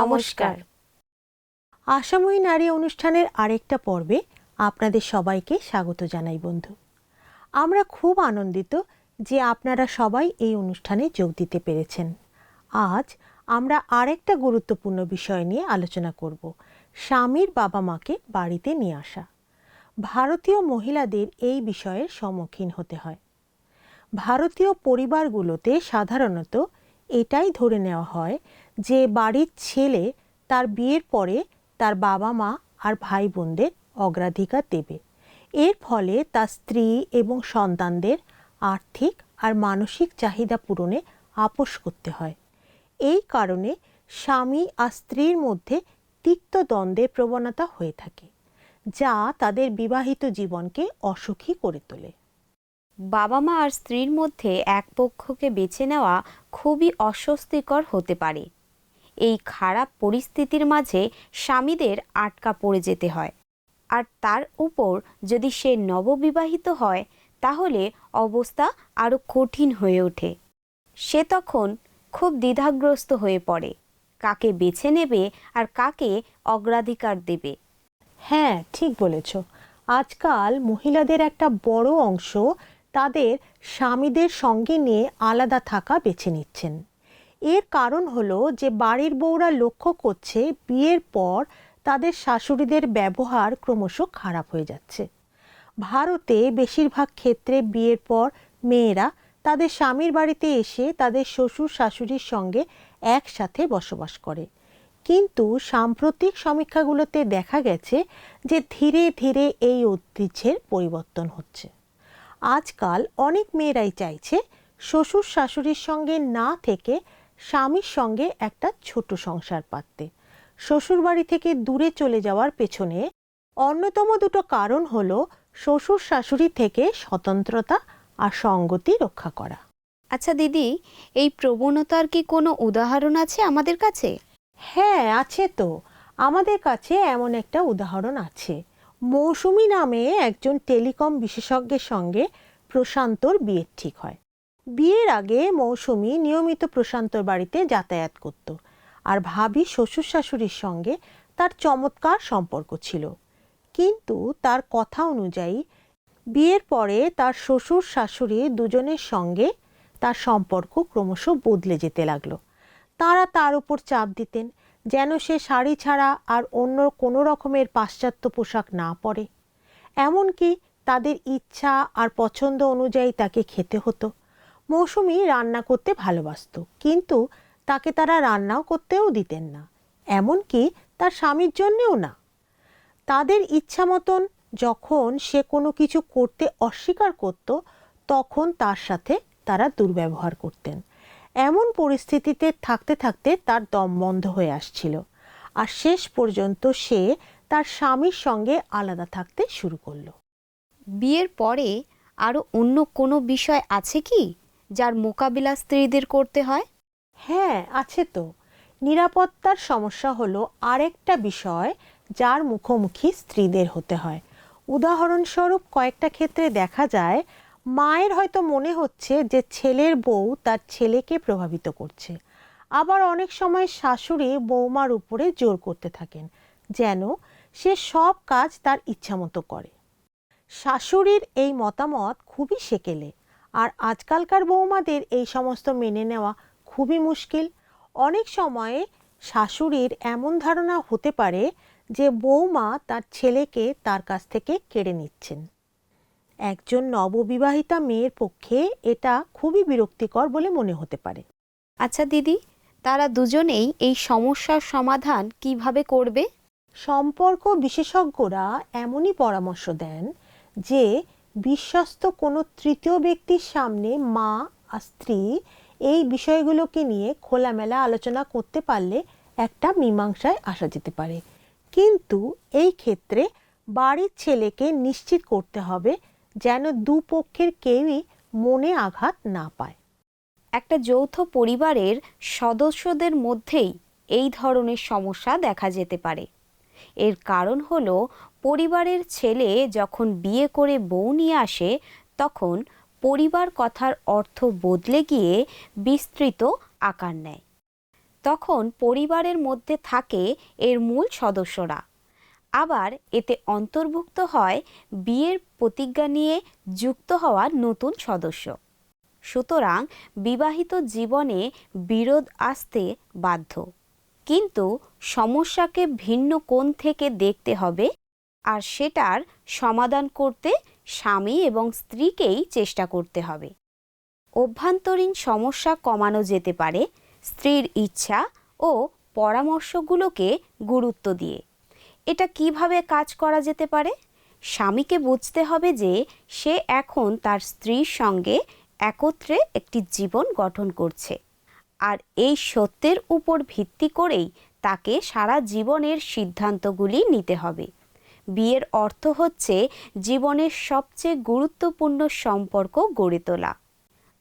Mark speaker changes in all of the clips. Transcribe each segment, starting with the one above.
Speaker 1: নমস্কার। আশাময়ী নারী অনুষ্ঠানের আরেকটা পর্বে আপনাদের সবাইকে স্বাগত জানাই বন্ধু। আমরা খুব আনন্দিত যে আপনারা সবাই এই অনুষ্ঠানে যোগ দিতে পেরেছেন। আজ আমরা আরেকটা গুরুত্বপূর্ণ বিষয় নিয়ে আলোচনা করব, স্বামীর বাবা মাকে বাড়িতে নিয়ে আসা। ভারতীয় মহিলাদের এই বিষয়ের সম্মুখীন হতে হয়। ভারতীয় পরিবারগুলোতে সাধারণত এটাই ধরে নেওয়া হয় যে বাড়ির ছেলে তার বিয়ের পরে তার বাবা মা আর ভাই বোনদের অগ্রাধিকার দেবে। এর ফলে তার স্ত্রী এবং সন্তানদের আর্থিক আর মানসিক চাহিদা পূরণে আপোষ করতে হয়। এই কারণে স্বামী আর স্ত্রীর মধ্যে তিক্ত দ্বন্দ্বের প্রবণতা হয়ে থাকে, যা তাদের বিবাহিত জীবনকে অসুখী করে তোলে।
Speaker 2: বাবা মা আর স্ত্রীর মধ্যে এক পক্ষকে বেছে নেওয়া খুবই অস্বস্তিকর হতে পারে। এই খারাপ পরিস্থিতির মাঝে স্বামীদের আটকা পড়ে যেতে হয়। আর তার উপর যদি সে নববিবাহিত হয়, তাহলে অবস্থা আরও কঠিন হয়ে ওঠে। সে তখন খুব দ্বিধাগ্রস্ত হয়ে পড়ে। কাকে বেছে নেবে আর কাকে অগ্রাধিকার দেবে?
Speaker 1: হ্যাঁ ঠিক বলেছ। আজকাল মহিলাদের একটা বড় অংশ তাদের স্বামীদের সঙ্গে নিয়ে আলাদা থাকা বেছে নিচ্ছেন। এর কারণ হলো যে বাড়ির বউরা লক্ষ্য করছে বিয়ের পর তাদের শাশুড়িদের ব্যবহার ক্রমশ খারাপ হয়ে যাচ্ছে। ভারতে বেশিরভাগ ক্ষেত্রে বিয়ের পর মেয়েরা তাদের স্বামীর বাড়িতে এসে তাদের শ্বশুর শাশুড়ির সঙ্গে একসাথে বসবাস করে। কিন্তু সাম্প্রতিক সমীক্ষাগুলোতে দেখা গেছে যে ধীরে ধীরে এই ঐতিহ্যের পরিবর্তন হচ্ছে। আজকাল অনেক মেয়েরাই চাইছে শ্বশুর শাশুড়ির সঙ্গে না থেকে স্বামীর সঙ্গে একটা ছোট সংসার পাততে। শ্বশুরবাড়ি থেকে দূরে চলে যাওয়ার পেছনে অন্যতম দুটো কারণ হলো শ্বশুর শাশুড়ি থেকে স্বতন্ত্রতা আর সঙ্গতি রক্ষা করা।
Speaker 2: আচ্ছা দিদি এই প্রবণতার কি কোনো উদাহরণ আছে আমাদের কাছে?
Speaker 1: হ্যাঁ আছে তো। আমাদের কাছে এমন একটা উদাহরণ আছে। মৌসুমি নামে একজন টেলিকম বিশেষজ্ঞের সঙ্গে প্রশান্তর বিয়ের ঠিক হয়। বিয়ের আগে মৌসুমী নিয়মিত প্রশান্তর বাড়িতে যাতায়াত করত আর ভাবি শ্বশুর শাশুড়ির সঙ্গে তার চমৎকার সম্পর্ক ছিল। কিন্তু তার কথা অনুযায়ী বিয়ের পরে তার শ্বশুর শাশুড়ি দুজনের সঙ্গে তার সম্পর্ক ক্রমশ বদলে যেতে লাগল। তারা তার উপর চাপ দিতেন যেন সে শাড়ি ছাড়া আর অন্য কোনো রকমের পাশ্চাত্য পোশাক না পরে। এমনকি তাদের ইচ্ছা আর পছন্দ অনুযায়ী তাকে খেতে হতো। মৌসুমি রান্না করতে ভালোবাসত, কিন্তু তাকে তারা রান্নাও করতেও দিতেন না। এমনকি তার স্বামীর জন্যেও না। তাদের ইচ্ছা মতন যখন সে কোনো কিছু করতে অস্বীকার করত, তখন তার সাথে তারা দুর্ব্যবহার করতেন। এমন পরিস্থিতিতে থাকতে থাকতে তার দম বন্ধ হয়ে আসছিল। আর শেষ পর্যন্ত সে তার স্বামীর সঙ্গে আলাদা থাকতে শুরু করল।
Speaker 2: বিয়ের পরে আরও অন্য কোনো বিষয় আছে কি? যার মোকাবিলা স্ত্রীদের করতে হয়?
Speaker 1: হ্যাঁ আছে তো। নিরাপত্তার সমস্যা হলো আরেকটা বিষয় যার মুখোমুখি স্ত্রীদের হতে হয়। উদাহরণস্বরূপ কয়েকটা ক্ষেত্রে দেখা যায়, মায়ের হয়তো মনে হচ্ছে যে ছেলের বউ তার ছেলেকে প্রভাবিত করছে। আবার অনেক সময় শাশুড়ি বৌমার উপরে জোর করতে থাকেন, যেন সে সব কাজ তার ইচ্ছামতো করে। শাশুড়ির এই মতামত খুবই সেকেলে। আর আজকালকার বৌমাদের এই সমস্ত মেনে নেওয়া খুবই মুশকিল। অনেক সময়ে শাশুড়ির এমন ধারণা হতে পারে যে বৌমা তার ছেলেকে তার কাছ থেকে কেড়ে নিচ্ছেন। একজন নববিবাহিতা মেয়ের পক্ষে এটা খুবই বিরক্তিকর বলে মনে হতে পারে।
Speaker 2: আচ্ছা দিদি তারা দুজনেই এই সমস্যার সমাধান কীভাবে করবে?
Speaker 1: সম্পর্ক বিশেষজ্ঞরা এমনই পরামর্শ দেন যে বিশ্বস্ত কোনো তৃতীয় ব্যক্তির সামনে মা আর স্ত্রী এই বিষয়গুলোকে নিয়ে খোলামেলা আলোচনা করতে পারলে একটা মীমাংসায় আসা যেতে পারে। কিন্তু এই ক্ষেত্রে বাড়ির ছেলেকে নিশ্চিত করতে হবে যেন দুপক্ষের কেউই মনে আঘাত না পায়।
Speaker 2: একটা যৌথ পরিবারের সদস্যদের মধ্যেই এই ধরনের সমস্যা দেখা যেতে পারে। এর কারণ হলো পরিবারের ছেলে যখন বিয়ে করে বউ নিয়ে আসে, তখন পরিবার কথার অর্থ বদলে গিয়ে বিস্তৃত আকার নেয়। তখন পরিবারের মধ্যে থাকে এর মূল সদস্যরা। আবার এতে অন্তর্ভুক্ত হয় বিয়ের প্রতিজ্ঞা নিয়ে যুক্ত হওয়া নতুন সদস্য। সুতরাং বিবাহিত জীবনে বিরোধ আসতে বাধ্য। কিন্তু সমস্যাকে ভিন্ন কোণ থেকে দেখতে হবে আর সেটার সমাধান করতে স্বামী এবং স্ত্রীকেই চেষ্টা করতে হবে। অভ্যন্তরীণ সমস্যা কমানো যেতে পারে, স্ত্রীর ইচ্ছা ও পরামর্শগুলোকে গুরুত্ব দিয়ে। এটা কীভাবে কাজ করা যেতে পারে? স্বামীকে বুঝতে হবে যে সে এখন তার স্ত্রীর সঙ্গে একত্রে একটি জীবন গঠন করছে। আর এই সত্যের উপর ভিত্তি করেই তাকে সারা জীবনের সিদ্ধান্তগুলি নিতে হবে। বিয়ের অর্থ হচ্ছে জীবনের সবচেয়ে গুরুত্বপূর্ণ সম্পর্ক গড়ে তোলা।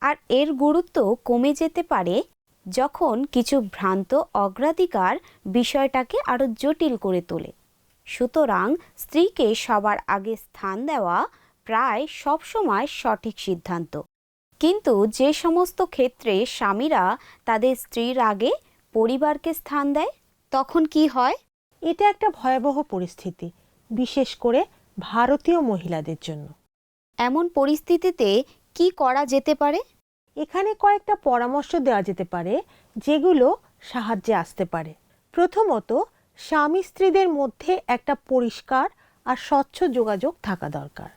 Speaker 2: আর এর গুরুত্ব কমে যেতে পারে যখন কিছু ভ্রান্ত অগ্রাধিকার বিষয়টাকে আরও জটিল করে তোলে। সুতরাং স্ত্রীকে সবার আগে স্থান দেওয়া প্রায় সবসময় সঠিক সিদ্ধান্ত। কিন্তু যে সমস্ত ক্ষেত্রে স্বামীরা তাদের স্ত্রীর আগে পরিবারকে স্থান দেয়, তখন কি হয়?
Speaker 1: এটা একটা ভয়াবহ পরিস্থিতি। বিশেষ করে ভারতীয় মহিলাদের জন্য।
Speaker 2: এমন পরিস্থিতিতে কি করা যেতে পারে?
Speaker 1: এখানে কয়েকটা পরামর্শ দেওয়া যেতে পারে যেগুলো সাহায্যে আসতে পারে। প্রথমত স্বামী স্ত্রীদের মধ্যে একটা পরিষ্কার আর স্বচ্ছ যোগাযোগ থাকা দরকার।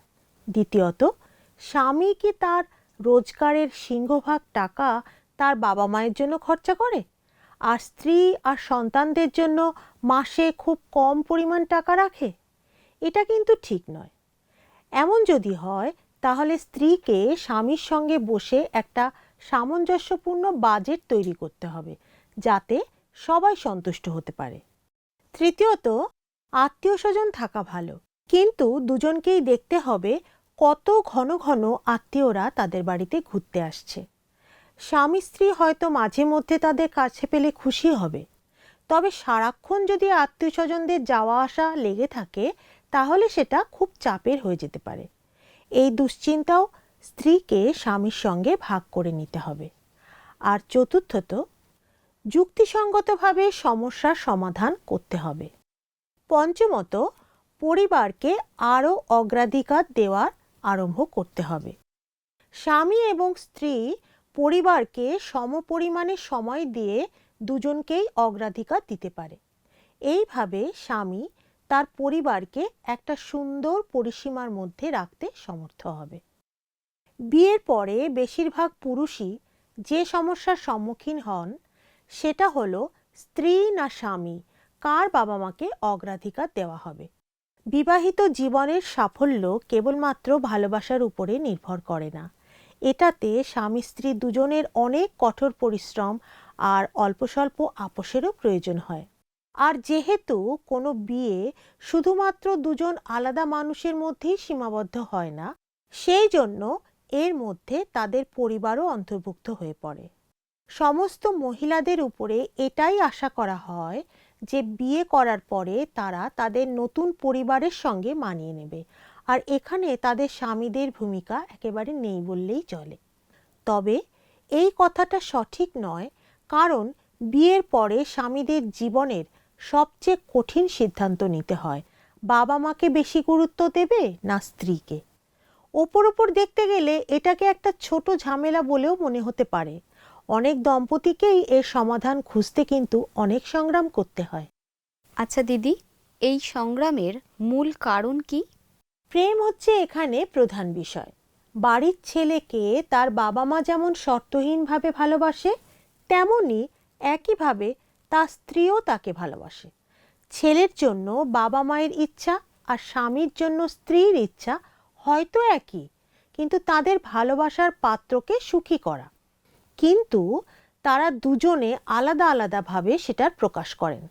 Speaker 1: দ্বিতীয়ত স্বামী কি তার রোজগারের সিংহভাগ টাকা তার বাবা মায়ের জন্য খরচা করে? আর স্ত্রী আর সন্তানদের জন্য মাসে খুব কম পরিমাণ টাকা রাখে? এটা কিন্তু ঠিক নয়। এমন যদি হয়, তাহলে স্ত্রীকে স্বামীর সঙ্গে বসে একটা সামঞ্জস্যপূর্ণ বাজেট তৈরি করতে হবে, যাতে সবাই সন্তুষ্ট হতে পারে। তৃতীয়ত আত্মীয় স্বজন থাকা ভালো। কিন্তু দুজনকেই দেখতে হবে কত ঘন ঘন আত্মীয়রা তাদের বাড়িতে ঘুরতে আসছে। স্বামী স্ত্রী হয়তো মাঝে মধ্যে তাদের কাছে পেলে খুশি হবে। তবে সারাক্ষণ যদি আত্মীয় স্বজনদের যাওয়া আসা লেগে থাকে তাহলে সেটা খুব চাপের হয়ে যেতে পারে। এই দুশ্চিন্তাও স্ত্রীকে স্বামীর সঙ্গে ভাগ করে নিতে হবে। আর চতুর্থত, যুক্তিসঙ্গতভাবে সমস্যার সমাধান করতে হবে। পঞ্চমত, পরিবারকে আরও অগ্রাধিকার দেওয়ার আরম্ভ করতে হবে। স্বামী এবং স্ত্রী পরিবারকে সমপরিমাণে সময় দিয়ে দুজনকেই অগ্রাধিকার দিতে পারে। এইভাবে স্বামী তার পরিবারকে একটা সুন্দর পরিসীমার মধ্যে রাখতে সমর্থ হবে। বিয়ের পরে বেশিরভাগ পুরুষই যে সমস্যার সম্মুখীন হন, সেটা হলো স্ত্রী না স্বামী, কার বাবা মাকে অগ্রাধিকার দেওয়া হবে। বিবাহিত জীবনের সাফল্য কেবলমাত্র ভালোবাসার উপরে নির্ভর করে না। এটাতে স্বামী স্ত্রী দুজনের অনেক কঠোর পরিশ্রম আর অল্প স্বল্প আপোষেরও প্রয়োজন হয়। আর যেহেতু কোনো বিয়ে শুধুমাত্র দুজন আলাদা মানুষের মধ্যেই সীমাবদ্ধ হয় না, সেই জন্য এর মধ্যে তাদের পরিবারও অন্তর্ভুক্ত হয়ে পড়ে। সমস্ত মহিলাদের উপরে এটাই আশা করা হয় যে বিয়ে করার পরে তারা তাদের নতুন পরিবারের সঙ্গে মানিয়ে নেবে। আর এখানে তাদের স্বামীদের ভূমিকা একেবারে নেই বললেই চলে। তবে এই কথাটা সঠিক নয়, কারণ বিয়ের পরে স্বামীদের জীবনের সবচেয়ে কঠিন সিদ্ধান্ত নিতে হয়। বাবা মাকে বেশি গুরুত্ব দেবে না স্ত্রীকে? ওপর ওপর দেখতে গেলে এটাকে একটা ছোট ঝামেলা বলেও মনে হতে পারে। অনেক দম্পতিকেই এর সমাধান খুঁজতে কিন্তু অনেক সংগ্রাম করতে হয়।
Speaker 2: আচ্ছা দিদি এই সংগ্রামের মূল কারণ কি?
Speaker 1: প্রেম হচ্ছে এখানে প্রধান বিষয়। বাড়ির ছেলেকে তার বাবা মা যেমন শর্তহীনভাবে ভালোবাসে তেমনই একইভাবে তার স্ত্রীও তাকে ভালোবাসে। ছেলের জন্য বাবা মায়ের ইচ্ছা আর স্বামীর জন্য স্ত্রীর ইচ্ছা হয়তো একই, কিন্তু তাদের ভালোবাসার পাত্রকে সুখী করা। কিন্তু তারা দুজনে আলাদা আলাদাভাবে সেটার প্রকাশ করেন।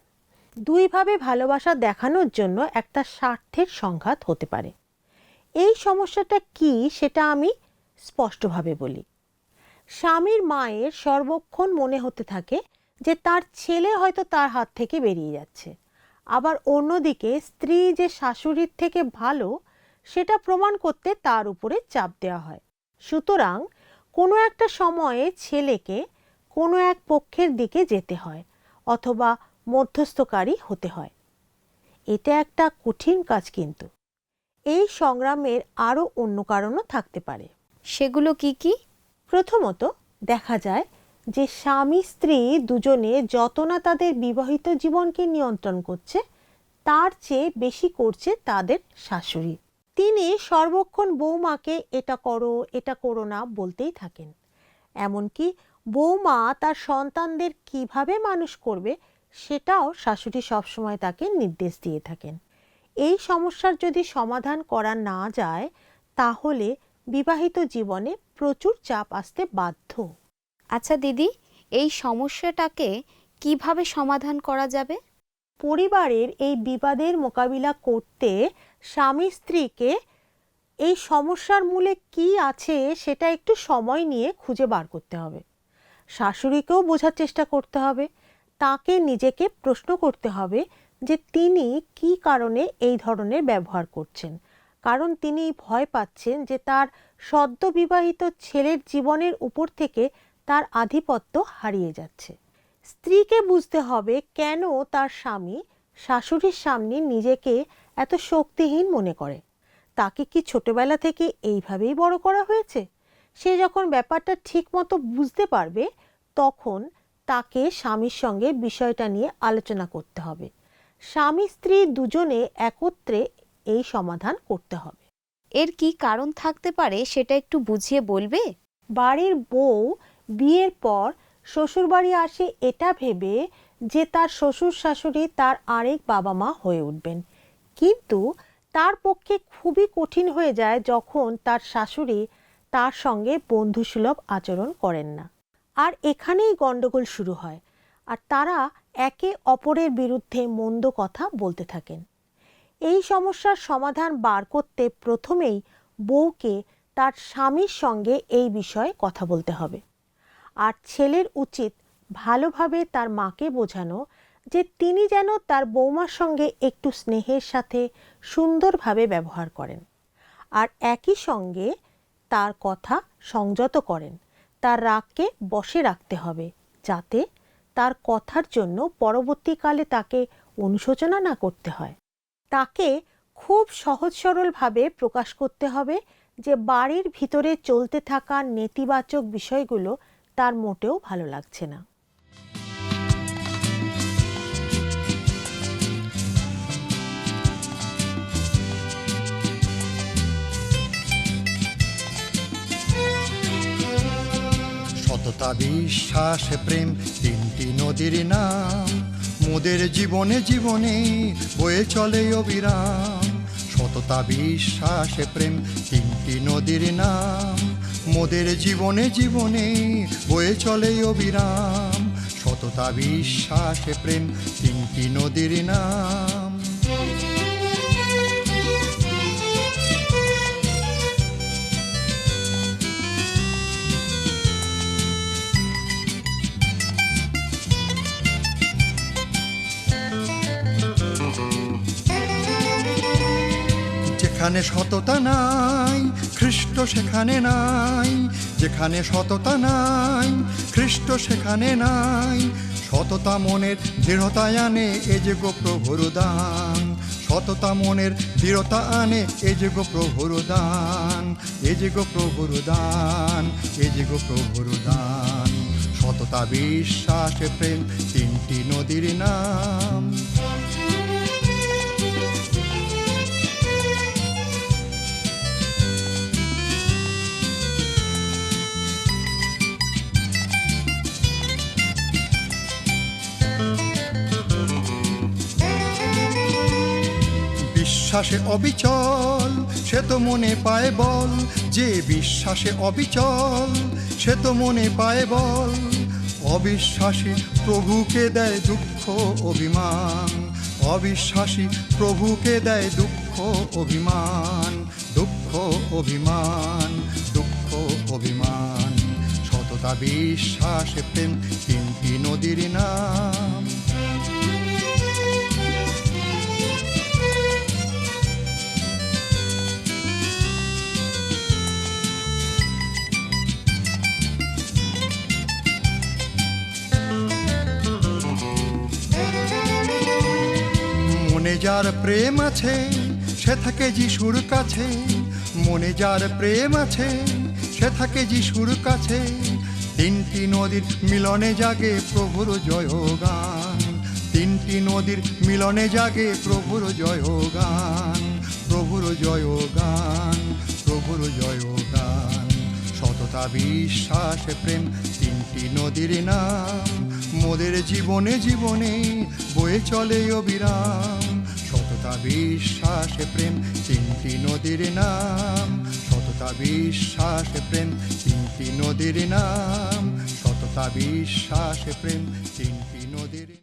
Speaker 1: দুইভাবে ভালোবাসা দেখানোর জন্য একটা স্বার্থের সংঘাত হতে পারে। এই সমস্যাটা কি সেটা আমি স্পষ্টভাবে বলি। স্বামীর মায়ের সর্বক্ষণ মনে হতে থাকে যে তার ছেলে হয়তো তার হাত থেকে বেরিয়ে যাচ্ছে। আবার অন্যদিকে স্ত্রী যে শাশুড়ির থেকে ভালো সেটা প্রমাণ করতে তার উপরে চাপ দেওয়া হয়। সুতরাং কোনো একটা সময়ে ছেলেকে কোনো এক পক্ষের দিকে যেতে হয় অথবা মধ্যস্থকারী হতে হয়। এটা একটা কঠিন কাজ কিন্তু। এই সংগ্রামের আরও অন্য কারণও থাকতে পারে।
Speaker 2: সেগুলো কি কি?
Speaker 1: প্রথমত দেখা যায় যে স্বামী স্ত্রী দুজনে যত না তাদের বিবাহিত জীবনকে নিয়ন্ত্রণ করছে, তার চেয়ে বেশি করছে তাদের শাশুড়ি। তিনি সর্বক্ষণ বৌমাকে এটা করো এটা করো না বলতেই থাকেন। এমনকি বৌমা তার সন্তানদের কীভাবে মানুষ করবে, সেটাও শাশুড়ি সবসময় তাকে নির্দেশ দিয়ে থাকেন। এই সমস্যার যদি সমাধান করা না যায়, তাহলে বিবাহিত জীবনে প্রচুর চাপ আসতে বাধ্য।
Speaker 2: আচ্ছা দিদি, এই সমস্যাটাকে কীভাবে সমাধান করা যাবে?
Speaker 1: পরিবারের এই বিবাদের মোকাবিলা করতে স্বামী স্ত্রীকে এই সমস্যার মূলে কি আছে সেটা একটু সময় নিয়ে খুঁজে বার করতে হবে। শাশুড়িকেও বোঝার চেষ্টা করতে হবে। তাকে নিজেকে প্রশ্ন করতে হবে যে তিনি কি কারণে এই ধরনের ব্যবহার করছেন। কারণ তিনি ভয় পাচ্ছেন যে তার সদ্য বিবাহিত ছেলের জীবনের উপর থেকে তার আধিপত্য হারিয়ে যাচ্ছে। স্ত্রীকে বুঝতে হবে কেন তার স্বামী শাশুড়ির সামনে নিজেকে এত শক্তিহীন মনে করে। তাকে কি ছোটবেলা থেকে এইভাবেই বড় করা হয়েছে? সে যখন ব্যাপারটা ঠিকমতো বুঝতে পারবে তখন তাকে স্বামীর সঙ্গে বিষয়টা নিয়ে আলোচনা করতে হবে। স্বামী স্ত্রী দুজনে একত্রে এই সমাধান করতে হবে।
Speaker 2: এর কি কারণ থাকতে পারে সেটা একটু বুঝিয়ে বলবে?
Speaker 1: বাড়ির বউ বিয়ের পর শ্বশুরবাড়ি আসে এটা ভেবে যে তার শ্বশুর শাশুড়ি তার আরেক বাবা মা হয়ে উঠবেন। কিন্তু তার পক্ষে খুবই কঠিন হয়ে যায় যখন তার শাশুড়ি তার সঙ্গে বন্ধুসুলভ আচরণ করেন না। আর এখানেই গণ্ডগোল শুরু হয় আর তারা একে অপরের বিরুদ্ধে মন্দ কথা বলতে থাকেন। এই সমস্যার সমাধান বার করতে প্রথমেই বউকে তার স্বামীর সঙ্গে এই বিষয়ে কথা বলতে হবে। আর ছেলের উচিত ভালোভাবে তার মাকে বোঝানো যে তিনি যেন তার বৌমার সঙ্গে একটু স্নেহের সাথে সুন্দরভাবে ব্যবহার করেন। আর একই সঙ্গে তার কথা সংযত করেন। তার রাগকে বশে রাখতে হবে যাতে তার কথার জন্য পরবর্তীকালে তাকে অনুশোচনা না করতে হয়। তাকে খুব সহজ সরলভাবে প্রকাশ করতে হবে যে বাড়ির ভিতরে চলতে থাকা নেতিবাচক বিষয়গুলো তার মোটেও ভালো লাগছে না।
Speaker 3: সততা, বিশ্বাস, প্রেম, তিনটি নদীর নাম। মোদের জীবনে জীবনে বয়ে চলে অবিরাম। সততা, বিশ্বাস, প্রেম, তিনটি নদীর নাম। মোদের জীবনে জীবনে বয়ে চলে অবিরাম। সততা, বিশ্বাস, প্রেম, তিনটি নদীর নাম। যেখানে সততা নাই খ্রিস্ট সেখানে নাই, যেখানে সততা নাই, খ্রিস্ট সেখানে নাই। সততা মনের দৃঢ়তা আনে, এ যে গো প্রভুর দান। সততা মনের দৃঢ়তা আনে, এ যে গো প্রভুর দান। এ যে গো প্রভুর দান, এ যে গো প্রভুর দান। সততা, বিশ্বাস, প্রেম, তিনটি নদীর নাম। বিশ্বাসে অবিচল, সে তো মনে পায় বল। যে বিশ্বাসে অবিচল, সে তো মনে পায় বল। অবিশ্বাসী প্রভুকে দেয় দুঃখ, অভিমান। অবিশ্বাসী প্রভুকে দেয় দুঃখ, অভিমান। দুঃখ অভিমান। দুঃখ, অভিমান। সততা, বিশ্বাস, প্রেম তিনটি নদীর নাম। যার প্রেম আছে, সে থাকে যিশুর কাছে। মনে যার প্রেম আছে, সে থাকে যিশুর কাছে। তিনটি নদীর মিলনে জাগে প্রভুর জয় গান তিনটি নদীর মিলনে জাগে প্রভুর জয় গান প্রভুর জয় গান প্রভুর জয় গান সততা, বিশ্বাস, প্রেম তিনটি নদীর নাম। মোদের জীবনে জীবনে বয়ে চলে অবিরাম। বিশ্বাস প্রেম, তিনটি নদীর নাম। সততা, বিশ্বাস প্রেম, তিনটি নদীর নাম। সততা, বিশ্বাস প্রেম, তিনটি নদীর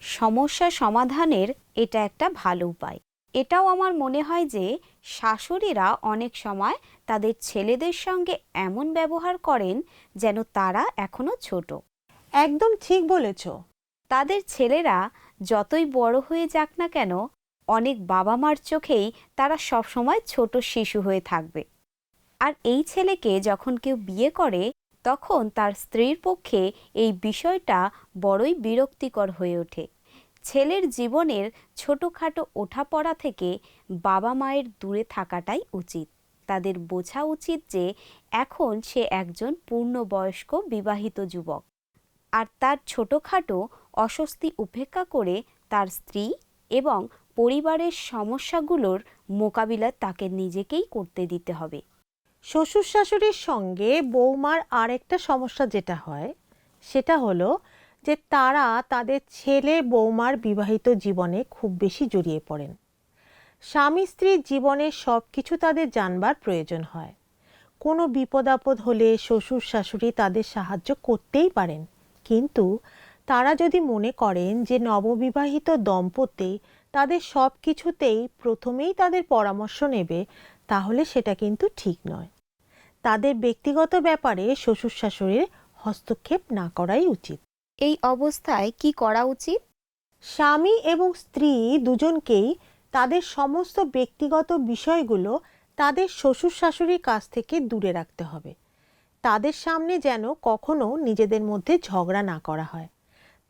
Speaker 2: সমস্যা সমাধানের এটা একটা ভালো উপায়। এটাও আমার মনে হয় যে, শাশুড়িরা অনেক সময় তাদের ছেলেদের সঙ্গে এমন ব্যবহার করেন যেন তারা এখনও ছোট।
Speaker 1: একদম ঠিক বলেছ।
Speaker 2: তাদের ছেলেরা যতই বড় হয়ে যাক না কেন অনেক বাবা মার চোখেই তারা সবসময় ছোট শিশু হয়ে থাকবে। আর এই ছেলেকে যখন কেউ বিয়ে করে, তখন তার স্ত্রীর পক্ষে এই বিষয়টা বড়ই বিরক্তিকর হয়ে ওঠে। ছেলের জীবনের ছোটোখাটো ওঠাপড়া থেকে বাবা মায়ের দূরে থাকাটাই উচিত। তাদের বোঝা উচিত যে এখন সে একজন পূর্ণবয়স্ক বিবাহিত যুবক। আর তার ছোটোখাটো অস্বস্তি উপেক্ষা করে তার স্ত্রী এবং পরিবারের সমস্যাগুলোর মোকাবিলা তাকে নিজেকেই করতে দিতে হবে।
Speaker 1: শ্বশুর শাশুড়ির সঙ্গে বৌমার আরেকটা সমস্যা যেটা হয়, সেটা হলো যে তারা তাদের ছেলে বৌমার বিবাহিত জীবনে খুব বেশি জড়িয়ে পড়েন। স্বামী স্ত্রীর জীবনে সব কিছু তাদের জানবার প্রয়োজন হয়। কোনো বিপদ আপদ হলে শ্বশুর শাশুড়ি তাদের সাহায্য করতেই পারেন। কিন্তু তারা যদি মনে করেন যে নববিবাহিত দম্পতি তাদের সব কিছুতেই প্রথমেই তাদের পরামর্শ নেবে তাহলে সেটা কিন্তু ঠিক নয়। তাদের ব্যক্তিগত ব্যাপারে শ্বশুর শাশুড়ির হস্তক্ষেপ না করাই উচিত।
Speaker 2: এই অবস্থায় কি করা উচিত?
Speaker 1: স্বামী এবং স্ত্রী দুজনকেই তাদের সমস্ত ব্যক্তিগত বিষয়গুলো তাদের শ্বশুর শাশুড়ির কাছ থেকে দূরে রাখতে হবে। তাদের সামনে যেন কখনো নিজেদের মধ্যে ঝগড়া না করা হয়।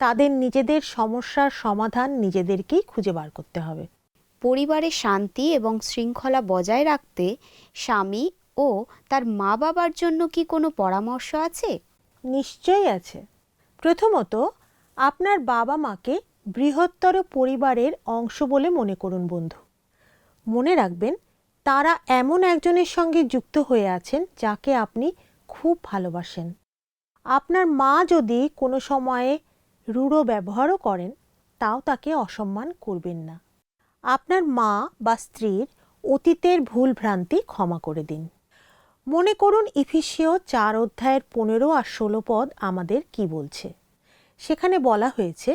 Speaker 1: তাদের নিজেদের সমস্যার সমাধান নিজেদেরকেই খুঁজে বার করতে হবে।
Speaker 2: পরিবারে শান্তি এবং শৃঙ্খলা বজায় রাখতে স্বামী ও তার মা বাবার জন্য কি কোনো পরামর্শ আছে?
Speaker 1: নিশ্চয়ই আছে। প্রথমত আপনার বাবা মাকে বৃহত্তর পরিবারের অংশ বলে মনে করুন বন্ধু। মনে রাখবেন তারা এমন একজনের সঙ্গে যুক্ত হয়ে আছেন যাকে আপনি খুব ভালোবাসেন। আপনার মা যদি কোনো সময়ে রূঢ় ব্যবহারও করেন, তাও তাকে অসম্মান করবেন না। আপনার মা বা স্ত্রীর অতীতের ভুল ভ্রান্তি ক্ষমা করে দিন। মনে করুন ইফিসিও চার অধ্যায়ের পনেরো আর ষোলো পদ আমাদের কি বলছে। সেখানে বলা হয়েছে,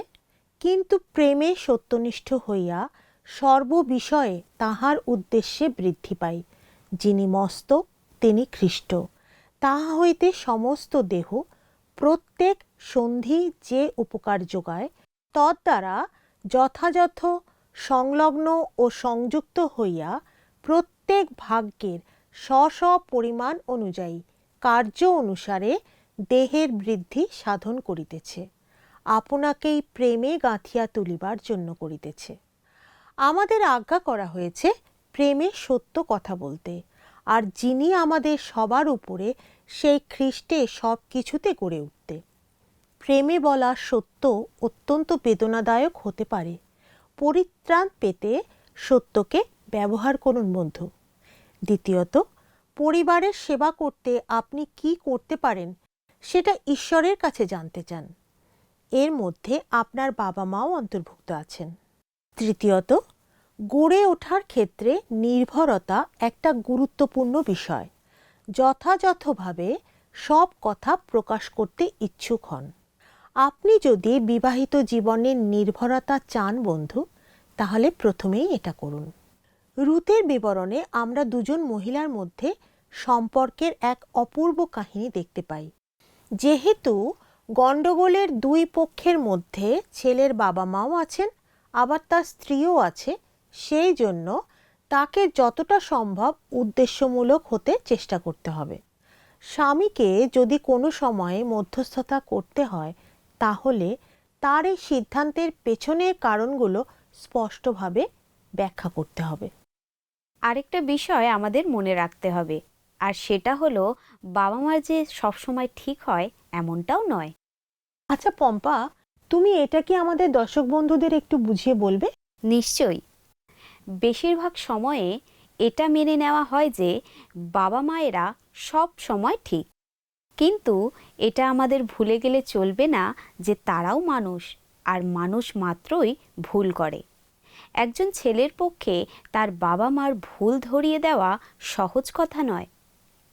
Speaker 1: কিন্তু প্রেমে সত্যনিষ্ঠ হইয়া সর্ববিষয়ে তাহার উদ্দেশ্যে বৃদ্ধি পাই। যিনি মস্তক তিনি খ্রিস্ট তাহা হইতে সমস্ত দেহ প্রত্যেক সন্ধি যে উপকার যোগায়, তদ্বারা যথাযথ সংলগ্ন ও সংযুক্ত হইয়া প্রত্যেক ভাগ্যের স্ব পরিমাণ অনুযায়ী কার্য অনুসারে দেহের বৃদ্ধি সাধন করিতেছে, আপনাকেই প্রেমে গাঁথিয়া তুলিবার জন্য করিতেছে। আমাদের আজ্ঞা করা হয়েছে, প্রেমে সত্য কথা বলতে, আর যিনি আমাদের সবার উপরে সেই খ্রিস্টে সব কিছুতে গড়ে উঠতে। প্রেমে বলা সত্য অত্যন্ত বেদনাদায়ক হতে পারে। পরিত্রাণ পেতে সত্যকে ব্যবহার করুন বন্ধু। দ্বিতীয়ত, পরিবারের সেবা করতে আপনি কি করতে পারেন, সেটা ঈশ্বরের কাছে জানতে চান। এর মধ্যে আপনার বাবা মাও অন্তর্ভুক্ত আছেন। তৃতীয়ত, গড়ে ওঠার ক্ষেত্রে নির্ভরতা একটা গুরুত্বপূর্ণ বিষয়। যথাযথভাবে সব কথা প্রকাশ করতে ইচ্ছুক হন। আপনি যদি বিবাহিত জীবনের নির্ভরতা চান, বন্ধু, তাহলে প্রথমেই এটা করুন। রুতের বিবরণে আমরা দুজন মহিলার মধ্যে সম্পর্কের এক অপূর্ব কাহিনী দেখতে পাই। যেহেতু গণ্ডগোলের দুই পক্ষের মধ্যে ছেলের বাবা মাও আছেন, আবার তার স্ত্রীও আছে, সেই জন্য তাকে যতটা সম্ভব উদ্দেশ্যমূলক হতে চেষ্টা করতে হবে। স্বামীকে যদি কোনো সময়ে মধ্যস্থতা করতে হয় তাহলে তার এই সিদ্ধান্তের পেছনের কারণগুলো স্পষ্টভাবে ব্যাখ্যা করতে হবে।
Speaker 2: আরেকটা বিষয় আমাদের মনে রাখতে হবে আর সেটা হলো বাবা মার যে সবসময় ঠিক হয় এমনটাও নয়।
Speaker 1: আচ্ছা পম্পা তুমি এটা কি আমাদের দর্শক বন্ধুদের একটু বুঝিয়ে বলবে?
Speaker 2: নিশ্চয়ই। বেশিরভাগ সময়ে এটা মেনে নেওয়া হয় যে বাবা মায়েরা সব সময় ঠিক। কিন্তু এটা আমাদের ভুলে গেলে চলবে না যে তারাও মানুষ, আর মানুষ মাত্রই ভুল করে। একজন ছেলের পক্ষে তার বাবা মার ভুল ধরিয়ে দেওয়া সহজ কথা নয়।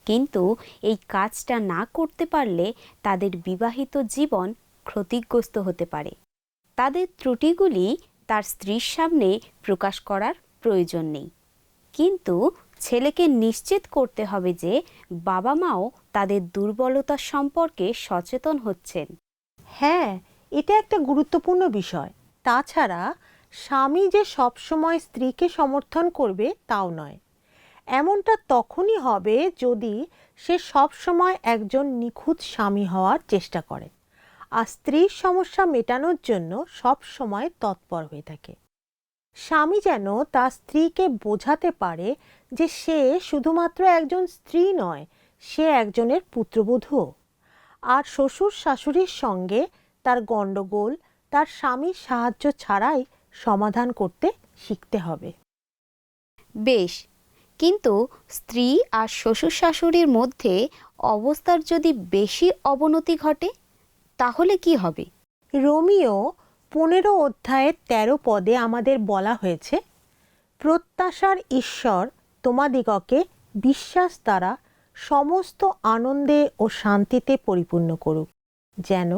Speaker 2: কিন্তু এই কাজটা না করতে পারলে তাদের বিবাহিত জীবন ক্ষতিগ্রস্ত হতে পারে। তাদের ত্রুটিগুলি তার স্ত্রীর সামনে প্রকাশ করার প্রয়োজন নেই। কিন্তু ছেলেকে নিশ্চিত করতে হবে যে বাবা মাও তাদের দুর্বলতা সম্পর্কে সচেতন হচ্ছেন।
Speaker 1: হ্যাঁ এটা একটা গুরুত্বপূর্ণ বিষয়। তাছাড়া স্বামী যে সবসময় স্ত্রীকে সমর্থন করবে তাও নয়। এমনটা তখনই হবে যদি সে সবসময় একজন নিখুঁত স্বামী হওয়ার চেষ্টা করে। আর স্ত্রীর সমস্যা মেটানোর জন্য সব সময় তৎপর হয়ে থাকে। স্বামী যেন তার স্ত্রীকে বোঝাতে পারে যে সে শুধুমাত্র একজন স্ত্রী নয় সে একজনের পুত্রবধূ। আর শ্বশুর শাশুড়ির সঙ্গে তার গণ্ডগোল তার স্বামীর সাহায্য ছাড়াই সমাধান করতে শিখতে হবে।
Speaker 2: বেশ কিন্তু স্ত্রী আর শ্বশুর শাশুড়ির মধ্যে অবস্থার যদি বেশি অবনতি ঘটে তাহলে কি হবে?
Speaker 1: রোমিও পনেরো অধ্যায়ের তেরো পদে আমাদের বলা হয়েছে, প্রত্যাশার ঈশ্বর তোমাদিগকে বিশ্বাস দ্বারা সমস্ত আনন্দে ও শান্তিতে পরিপূর্ণ করুক, যেন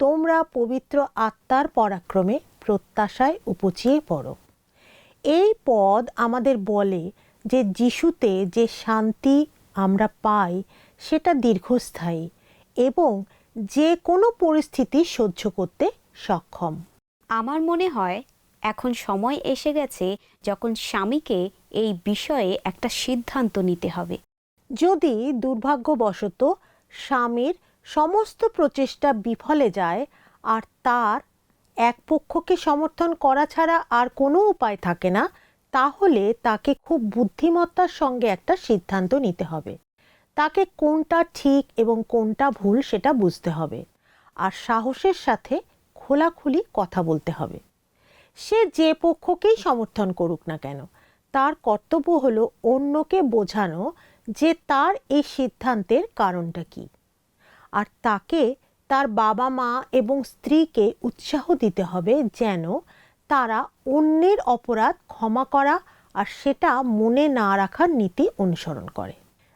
Speaker 1: তোমরা পবিত্র আত্মার পরাক্রমে প্রত্যাশায় উপচিয়ে পড়ো। এই পদ আমাদের বলে যে যিশুতে যে শান্তি আমরা পাই, সেটা দীর্ঘস্থায়ী এবং যে কোনো পরিস্থিতি সহ্য করতে সক্ষম।
Speaker 2: আমার মনে হয় এখন সময় এসে গেছে যখন স্বামীকে এই বিষয়ে একটা সিদ্ধান্ত নিতে হবে।
Speaker 1: যদি দুর্ভাগ্যবশত স্বামীর সমস্ত প্রচেষ্টা বিফলে যায় আর তার এক পক্ষকে সমর্থন করা ছাড়া আর কোনো উপায় থাকে না তাহলে তাকে খুব বুদ্ধিমত্তার সঙ্গে একটা সিদ্ধান্ত নিতে হবে। তাকে কোনটা ঠিক এবং কোনটা ভুল সেটা বুঝতে হবে। আর সাহসের সাথে খোলাখুলি কথা বলতে হবে। সে যে পক্ষকেই সমর্থন করুক না কেন, তার কর্তব্য হলো অন্যকে বোঝানো যে তার এই সিদ্ধান্তের কারণটা কি। আর তাকে তার বাবা মা এবং স্ত্রীকে উৎসাহ দিতে হবে যেন তারা অন্যের অপরাধ ক্ষমা করা আর সেটা মনে না রাখার নীতি অনুসরণ করে।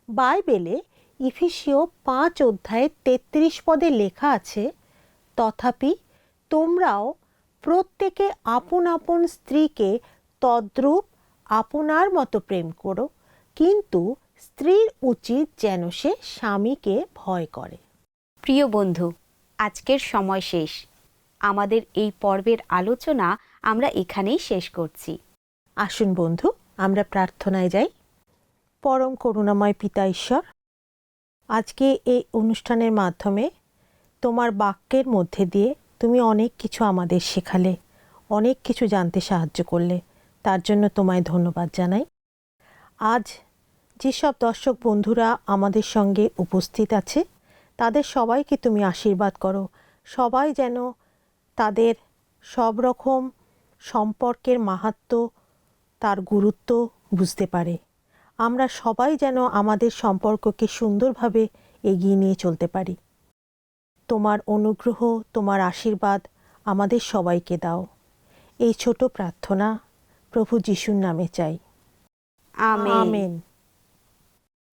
Speaker 1: বাইবেলে ইফিসীয় পাঁচ অধ্যায়ে তেত্রিশ পদে লেখা আছে, তথাপি তোমরাও প্রত্যেকে আপন আপন স্ত্রীকে তদ্রূপ আপনার মতো প্রেম করো কিন্তু স্ত্রীর উচিত যেন সে স্বামীকে ভয় করে।
Speaker 2: প্রিয় বন্ধু আজকের সময় শেষ। আমাদের এই পর্বের আলোচনা আমরা এখানেই শেষ করছি।
Speaker 1: আসুন বন্ধু আমরা প্রার্থনায় যাই। পরম করুণাময় পিতা ঈশ্বর আজকে এই অনুষ্ঠানের মাধ্যমে তোমার বাক্যের মধ্যে দিয়ে তুমি অনেক কিছু আমাদের শেখালে, অনেক কিছু জানতে সাহায্য করলে। তার জন্য তোমায় ধন্যবাদ জানাই। আজ যেসব দর্শক বন্ধুরা আমাদের সঙ্গে উপস্থিত আছে, তাদের সবাইকে তুমি আশীর্বাদ করো। সবাই যেন তাদের সব রকম সম্পর্কের মাহাত্ম্য তার গুরুত্ব বুঝতে পারে। আমরা সবাই যেন আমাদের সম্পর্ককে সুন্দরভাবে এগিয়ে নিয়ে চলতে পারি। তোমার অনুগ্রহ তোমার আশীর্বাদ আমাদের সবাইকে দাও। এই ছোট প্রার্থনা প্রভু যিশুর নামে চাই।
Speaker 2: আমেন।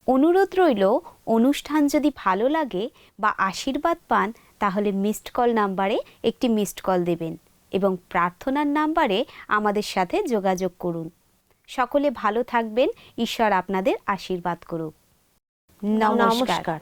Speaker 2: অনুরোধ রইল অনুষ্ঠান যদি ভালো লাগে বা আশীর্বাদ পান তাহলে মিসড কল নাম্বারে একটি মিসড কল দেবেন এবং প্রার্থনার নাম্বারে আমাদের সাথে যোগাযোগ করুন। সকলে ভালো থাকবেন ঈশ্বর আপনাদের আশীর্বাদ করুক। নমস্কার।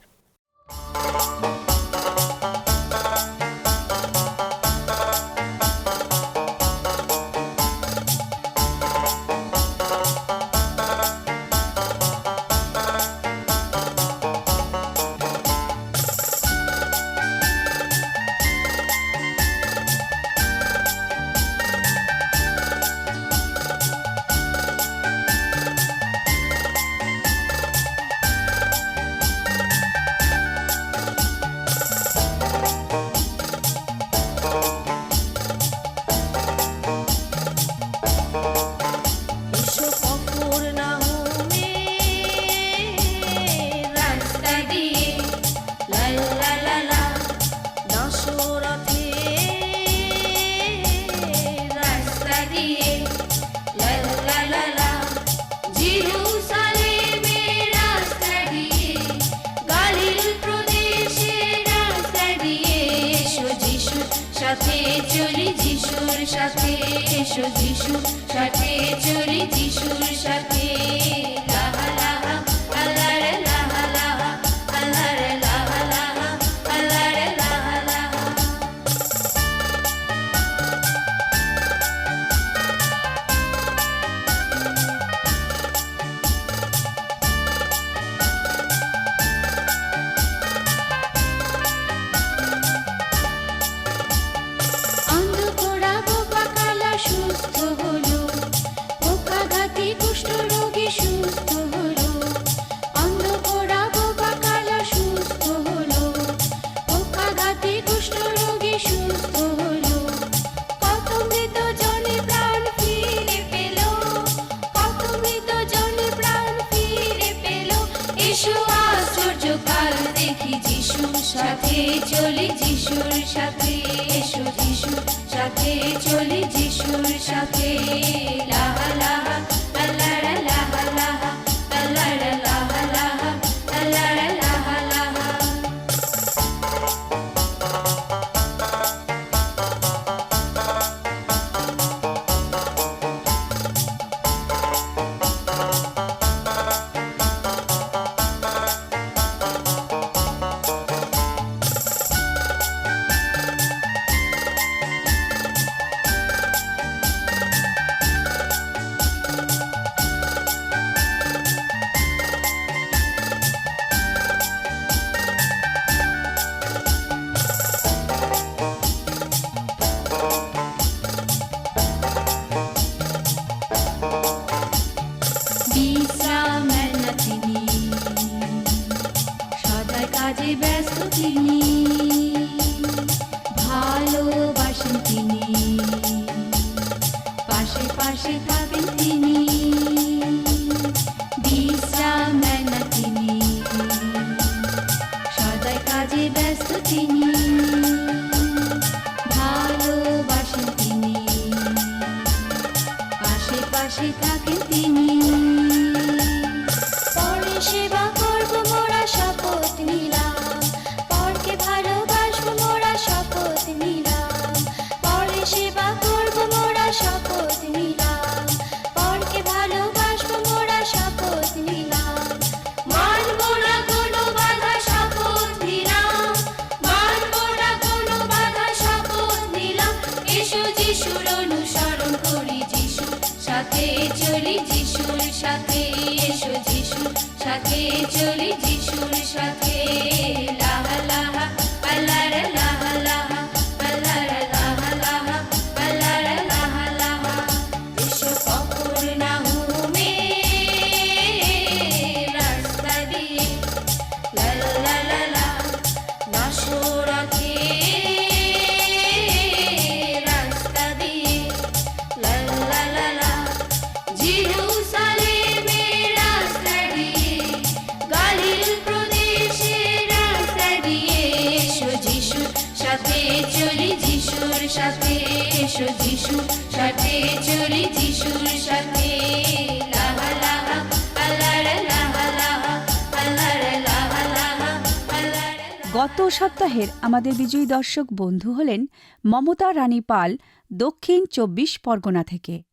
Speaker 4: সপ্তাহের আমাদের বিজয়ী দর্শক বন্ধু হলেন মমতা রানী পাল দক্ষিণ চব্বিশ পরগনা থেকে।